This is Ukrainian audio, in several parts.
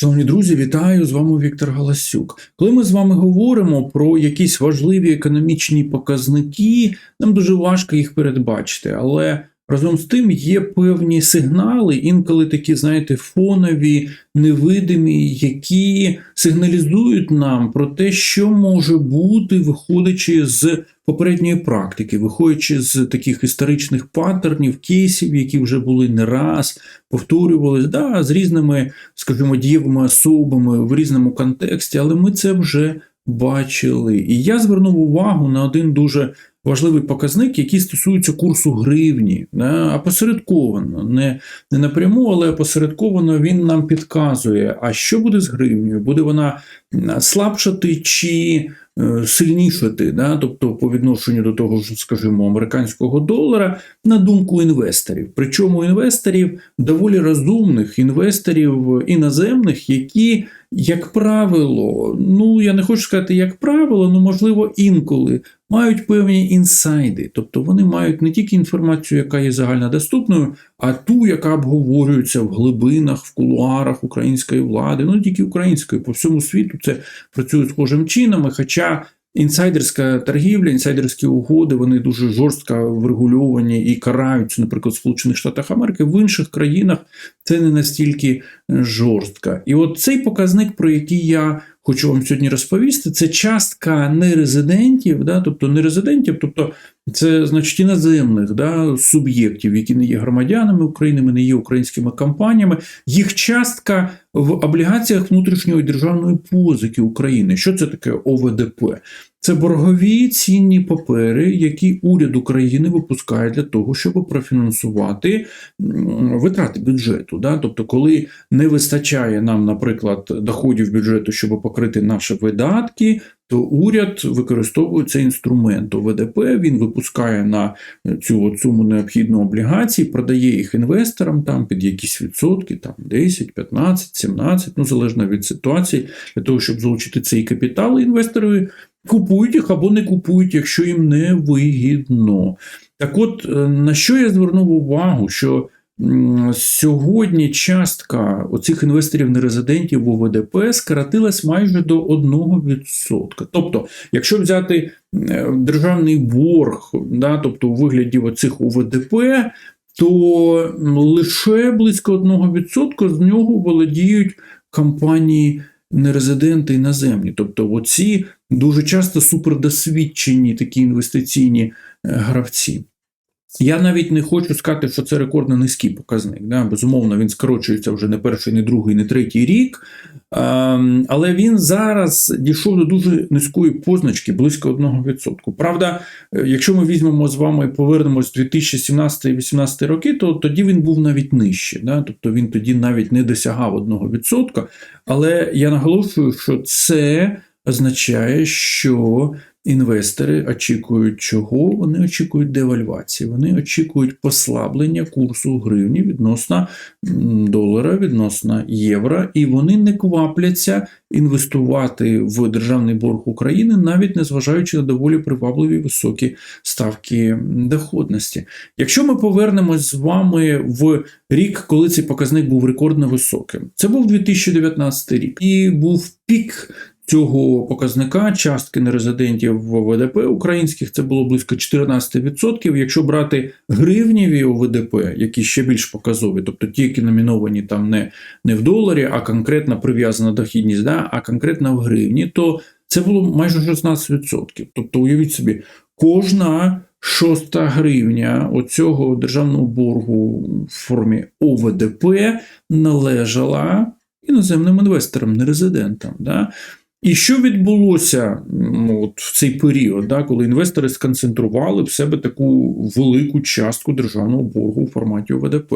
Шановні друзі, вітаю з вами Віктор Галасюк. Коли ми з вами говоримо про якісь важливі економічні показники, нам дуже важко їх передбачити, але разом з тим є певні сигнали, інколи такі, знаєте, фонові, невидимі, які сигналізують нам про те, що може бути, виходячи з попередньої практики, виходячи з таких історичних паттернів, кейсів, які вже були не раз, повторювалися, да, з різними, скажімо, дієвими особами в різному контексті, але ми це вже бачили. І я звернув увагу на один дуже важливий показник, який стосується курсу гривні, опосередковано, не, не напряму, але опосередковано він нам підказує, а що буде з гривнею? Буде вона слабшати чи сильнішати, да? тобто по відношенню до того ж, скажімо, американського долара, на думку інвесторів. Причому інвесторів доволі розумних, інвесторів іноземних, які, як правило, ну я не хочу сказати, як правило, ну можливо, інколи мають певні інсайди, тобто вони мають не тільки інформацію, яка є загальнодоступною, а ту, яка обговорюється в глибинах, в кулуарах української влади, ну тільки української, по всьому світу це працює схожим чином. Хоча інсайдерська торгівля, інсайдерські угоди, вони дуже жорстко врегульовані і караються, наприклад, в Сполучених Штатах Америки, в інших країнах це не настільки жорстко. І от цей показник, про який я хочу вам сьогодні розповісти, це частка нерезидентів, да, тобто нерезидентів, тобто це значить іноземних да, суб'єктів, які не є громадянами України, не є українськими компаніями, їх частка в облігаціях внутрішньої державної позики України. Що це таке ОВДП? Це боргові цінні папери, які уряд України випускає для того, щоб профінансувати витрати бюджету. Да? Тобто, коли не вистачає нам, наприклад, доходів бюджету, щоб покрити наші видатки, то уряд використовує цей інструмент ОВДП, він випускає на цю от суму необхідну облігації, продає їх інвесторам там під якісь відсотки, там 10, 15, 17, ну залежно від ситуації, для того, щоб залучити цей капітал, інвестори купують їх або не купують, якщо їм не вигідно. Так от, на що я звернув увагу, що Сьогодні частка оцих інвесторів-нерезидентів в ОВДП скоротилась майже до 1%. Тобто, якщо взяти державний борг, да, тобто у вигляді оцих ОВДП, то лише близько 1% з нього володіють компанії нерезиденти іноземні. Тобто, оці дуже часто супердосвідчені такі інвестиційні гравці. Я навіть не хочу сказати, що це рекордно низький показник. Да? Безумовно, він скорочується вже не перший, не другий, не третій рік. Але він зараз дійшов до дуже низької позначки, близько 1%. Правда, якщо ми візьмемо з вами і повернемось 2017-2018 роки, то тоді він був навіть нижче. Да? Тобто він тоді навіть не досягав 1%. Але я наголошую, що це означає, що Інвестори очікують чого? Вони очікують девальвації, вони очікують послаблення курсу гривні відносно долара, відносно євро, і вони не квапляться інвестувати в державний борг України, навіть незважаючи на доволі привабливі високі ставки доходності. Якщо ми повернемось з вами в рік, коли цей показник був рекордно високим, це був 2019 рік, і був пік цього показника частки нерезидентів в ОВДП українських це було близько 14%. Якщо брати гривніві ОВДП, які ще більш показові, тобто ті, які номіновані там не не в доларі, а конкретно прив'язана дохідність, да, а конкретно в гривні, то це було майже 16%. Тобто, уявіть собі, кожна шоста гривня оцього державного боргу в формі ОВДП належала іноземним інвесторам, нерезидентам. Да? І що відбулося от в цей період, да, коли інвестори сконцентрували в себе таку велику частку державного боргу у форматі ОВДП?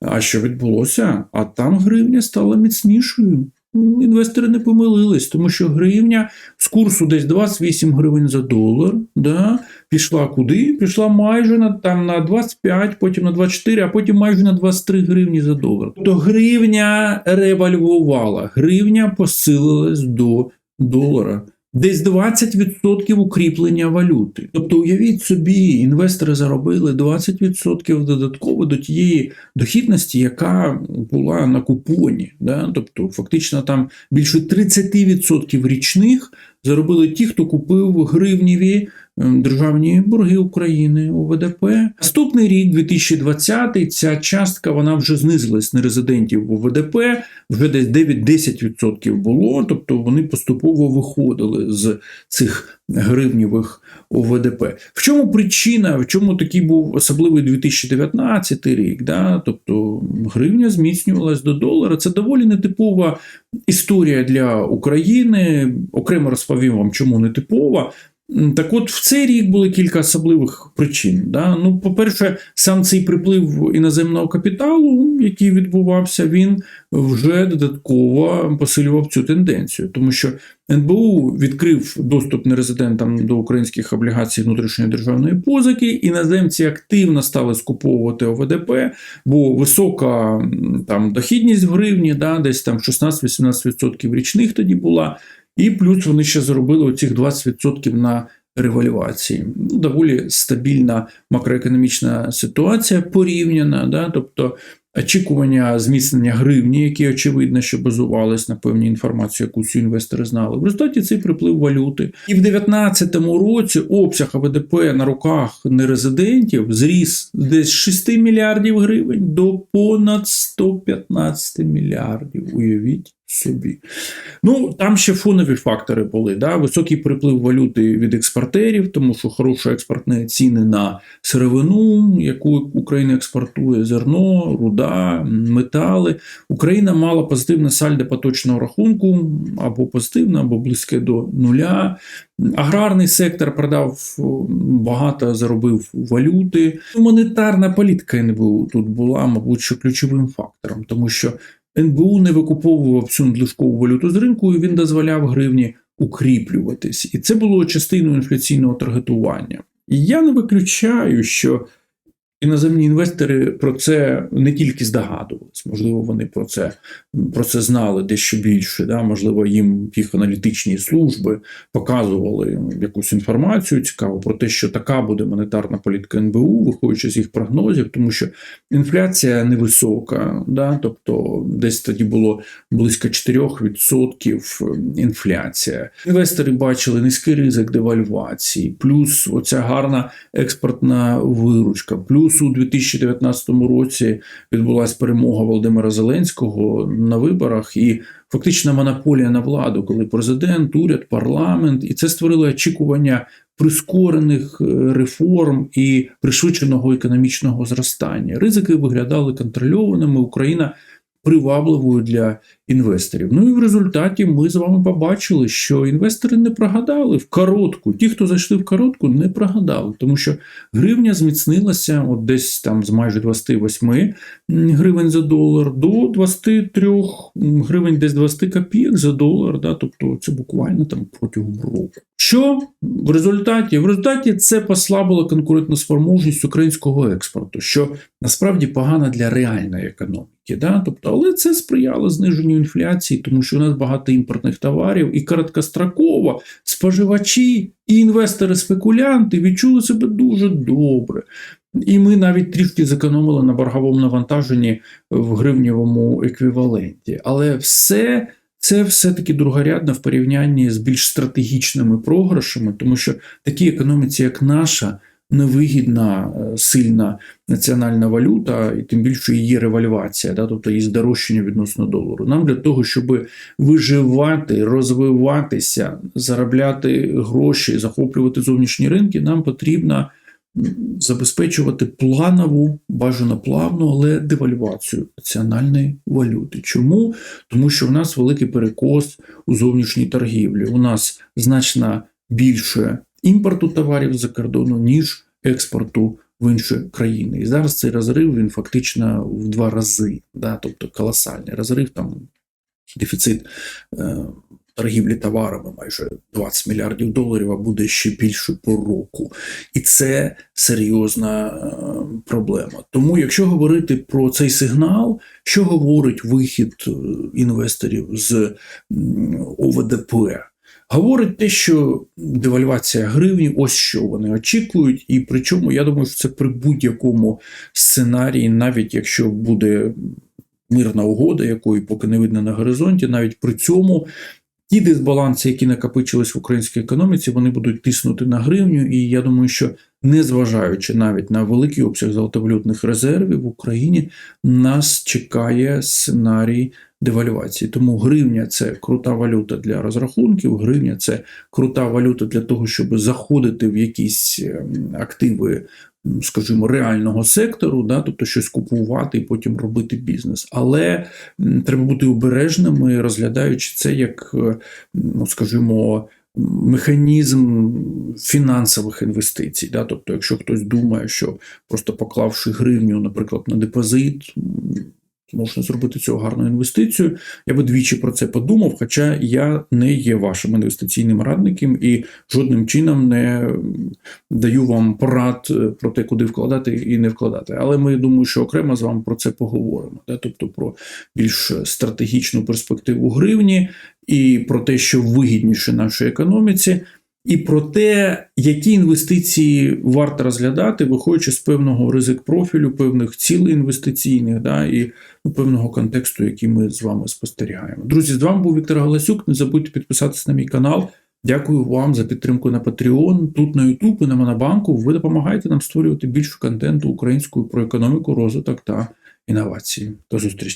А що відбулося? А там гривня стала міцнішою. Ну, інвестори не помилились, тому що гривня з курсу десь 28 гривень за долар, да, пішла куди? Пішла майже на там на 25, потім на 24, а потім майже на 23 гривні за долар. Тобто гривня ревальвувала, гривня посилилась до долара. Десь 20% укріплення валюти. Тобто, уявіть собі, інвестори заробили 20% додатково до тієї дохідності, яка була на купоні. Да? Тобто, фактично, там більше 30% річних заробили ті, хто купив гривніві ем, державні борги України у ВДП. Наступний рік, 2020, ця частка вона вже знизилась нерезидентів у ВДП, вже десь 9-10% було, тобто вони поступово виходили з цих гривнівих ОВДП. В чому причина, в чому такий був особливий 2019 рік? Да? Тобто гривня зміцнювалась до долара. Це доволі нетипова історія для України. Окремо розповім вам, чому нетипова. Так от, в цей рік були кілька особливих причин. Да? Ну, по-перше, сам цей приплив іноземного капіталу, який відбувався, він вже додатково посилював цю тенденцію, тому що НБУ відкрив доступ нерезидентам до українських облігацій внутрішньої державної позики. Іноземці активно стали скуповувати ОВДП, бо висока там дохідність в гривні, да, десь там 16-18% річних тоді була. І плюс вони ще заробили оцих 20% на ревальвації. Ну, доволі стабільна макроекономічна ситуація порівняна, да, тобто очікування зміцнення гривні, які очевидно, що базувались на певній інформації, яку всі інвестори знали. В результаті цей приплив валюти. І в 2019 році обсяг АВДП на руках нерезидентів зріс десь з 6 мільярдів гривень до понад 115 мільярдів. Уявіть собі. Ну, там ще фонові фактори були. Да? Високий приплив валюти від експортерів, тому що хороші експортні ціни на сировину, яку Україна експортує, зерно, руда, метали. Україна мала позитивне сальдо поточного рахунку, або позитивне, або близьке до нуля. Аграрний сектор продав багато, заробив валюти. Монетарна політика НБУ тут була, мабуть, що ключовим фактором, тому що НБУ не викуповував цю надлишкову валюту з ринку, і він дозволяв гривні укріплюватись. І це було частиною інфляційного таргетування. І я не виключаю, що іноземні інвестори про це не тільки здогадувались, можливо, вони про це, про це знали дещо більше. Да? Можливо, їм їх аналітичні служби показували якусь інформацію цікаву про те, що така буде монетарна політика НБУ, виходячи з їх прогнозів, тому що інфляція невисока, да? тобто десь тоді було близько 4% інфляція. Інвестори бачили низький ризик девальвації, плюс оця гарна експортна виручка, плюс у 2019 році відбулася перемога Володимира Зеленського на виборах і фактична монополія на владу, коли президент, уряд, парламент, і це створило очікування прискорених е, реформ і пришвидшеного економічного зростання. Ризики виглядали контрольованими. Україна привабливою для інвесторів. Ну і в результаті ми з вами побачили, що інвестори не прогадали в коротку. Ті, хто зайшли в коротку, не прогадали, тому що гривня зміцнилася от десь там з майже 28 гривень за долар до 23 гривень, десь 20 копійок за долар. Да? Тобто це буквально там протягом року. Що в результаті? В результаті це послабило конкурентну спроможність українського експорту, що насправді погано для реальної економіки. Да? Тобто, але це сприяло зниженню інфляції, тому що у нас багато імпортних товарів, і короткостроково споживачі і інвестори-спекулянти відчули себе дуже добре. І ми навіть трішки зекономили на борговому навантаженні в гривневому еквіваленті. Але все це все-таки другорядно в порівнянні з більш стратегічними програшами, тому що такій економіці, як наша, невигідна е, сильна національна валюта, і тим більше її ревальвація, да, тобто її здорожчання відносно долару. Нам для того, щоб виживати, розвиватися, заробляти гроші, захоплювати зовнішні ринки, нам потрібно забезпечувати планову, бажано плавну, але девальвацію національної валюти. Чому? Тому що в нас великий перекос у зовнішній торгівлі. У нас значно більше імпорту товарів за кордону, ніж експорту в інші країни. І зараз цей розрив він фактично в два рази, да? тобто колосальний розрив, там дефіцит е, торгівлі товарами майже 20 мільярдів доларів, а буде ще більше по року. І це серйозна е, проблема. Тому, якщо говорити про цей сигнал, що говорить вихід е, інвесторів з ОВДП? Говорить те, що девальвація гривні, ось що вони очікують, і причому я думаю, що це при будь-якому сценарії, навіть якщо буде мирна угода, якої поки не видно на горизонті, навіть при цьому. Ті дисбаланси, які накопичились в українській економіці, вони будуть тиснути на гривню. І я думаю, що незважаючи навіть на великий обсяг золотовалютних резервів в Україні, нас чекає сценарій девальвації. Тому гривня це крута валюта для розрахунків, гривня це крута валюта для того, щоб заходити в якісь ем, активи. Скажімо, реального сектору, да, тобто щось купувати і потім робити бізнес. Але треба бути обережними, розглядаючи це як, е, ну скажімо, механізм фінансових інвестицій. Да? Тобто, якщо хтось думає, що просто поклавши гривню, наприклад, на депозит, можна зробити цього гарну інвестицію. Я би двічі про це подумав, хоча я не є вашим інвестиційним радником і жодним чином не даю вам порад е, про те, куди вкладати і не вкладати. Але ми думаю, що окремо з вами про це поговоримо. Да? Тобто про більш стратегічну перспективу гривні і про те, що вигідніше нашій економіці. І про те, які інвестиції варто розглядати, виходячи з певного ризик профілю, певних цілей інвестиційних, да, і ну, певного контексту, який ми з вами спостерігаємо. Друзі, з вами був Віктор Галасюк. Не забудьте підписатися на мій канал. Дякую вам за підтримку на Patreon. Тут на YouTube і на Монобанку. Ви допомагаєте нам створювати більше контенту українською про економіку, розвиток та інновації. До зустрічі!